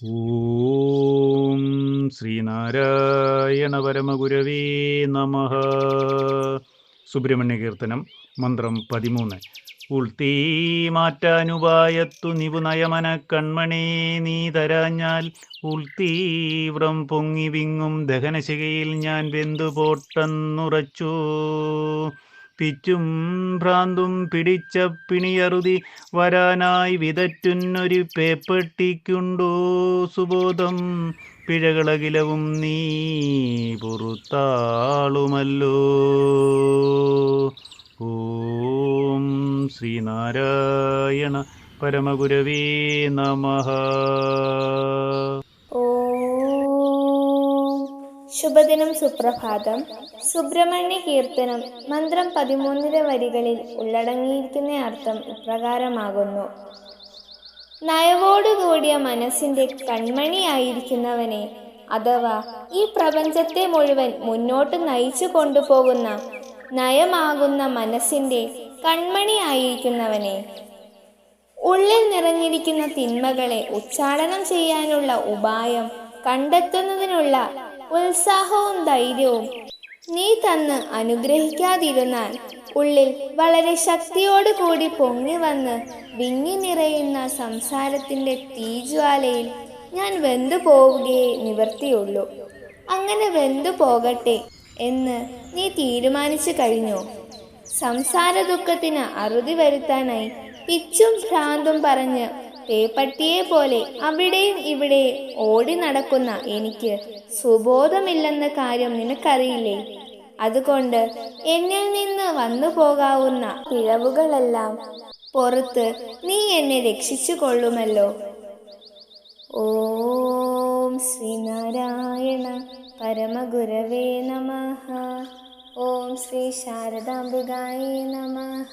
ഓം ശ്രീനാരായണ പരമഗുരവേ നമ. സുബ്രഹ്മണ്യ കീർത്തനം മന്ത്രം പതിമൂന്ന്. ഉൾത്തീ മാറ്റാനുപായത്തു നിവു നയമന കൺമണി നീ തരാഞ്ഞാൽ ഉൾത്തീവ്രം പൊങ്ങി വിങ്ങും ദഹനശികയിൽ ഞാൻ വെന്തു പോട്ടെന്നുറച്ചു പിച്ചും ഭ്രാന്തും പിടിച്ച പിണിയറുതി വരാനായി വിതറ്റുന്നൊരു പേപ്പെട്ടിക്കുണ്ടോ സുബോധം? പിഴകളകിലവും നീ പുറത്താളുമല്ലോ. ഓം ശ്രീനാരായണ പരമഗുരവേ നമ. ശുഭദിനം സുപ്രഭാതം. സുബ്രഹ്മണ്യ കീർത്തനം മന്ത്രം പതിമൂന്നിലെ വരികളിൽ ഉള്ളടങ്ങിയിരിക്കുന്ന അർത്ഥം ഇപ്രകാരമാകുന്നു. നയവോടുകൂടിയ മനസ്സിന്റെ കൺമണിയായിരിക്കുന്നവനെ അഥവാ ഈ പ്രപഞ്ചത്തെ മുഴുവൻ മുന്നോട്ട് നയിച്ചു കൊണ്ടുപോകുന്ന നയമാകുന്ന മനസ്സിന്റെ കൺമണിയായിരിക്കുന്നവനെ. ഉള്ളിൽ നിറഞ്ഞിരിക്കുന്ന തിന്മകളെ ഉച്ചാടനം ചെയ്യാനുള്ള ഉപായം കണ്ടെത്തുന്നതിനുള്ള ഉത്സാഹവും ധൈര്യവും നീ തന്ന് അനുഗ്രഹിക്കാതിരുന്നാൽ ഉള്ളിൽ വളരെ ശക്തിയോടുകൂടി പൊങ്ങി വന്ന് വിങ്ങി നിറയുന്ന സംസാരത്തിന്റെ തീജ്വാലയിൽ ഞാൻ വെന്തു പോവുകയേ നിവർത്തിയുള്ളൂ. അങ്ങനെ വെന്തു പോകട്ടെ എന്ന് നീ തീരുമാനിച്ചു കഴിഞ്ഞോ. സംസാര ദുഃഖത്തിന് അറുതി വരുത്താനായി പിച്ചും ഭ്രാന്തും പറഞ്ഞ് പേപ്പട്ടിയെ പോലെ അവിടെയും ഇവിടെ ഓടി നടക്കുന്ന എനിക്ക് സുബോധമില്ലെന്ന കാര്യം നിനക്കറിയില്ലേ? അതുകൊണ്ട് എന്നിൽ നിന്ന് വന്നു പോകാവുന്ന പിഴവുകളെല്ലാം പുറത്ത് നീ എന്നെ രക്ഷിച്ചു കൊള്ളുമല്ലോ ഓം ശ്രീനാരായണ പരമഗുരവേ നമഃ. ഓം ശ്രീ ശാരദാംബികായ നമഃ.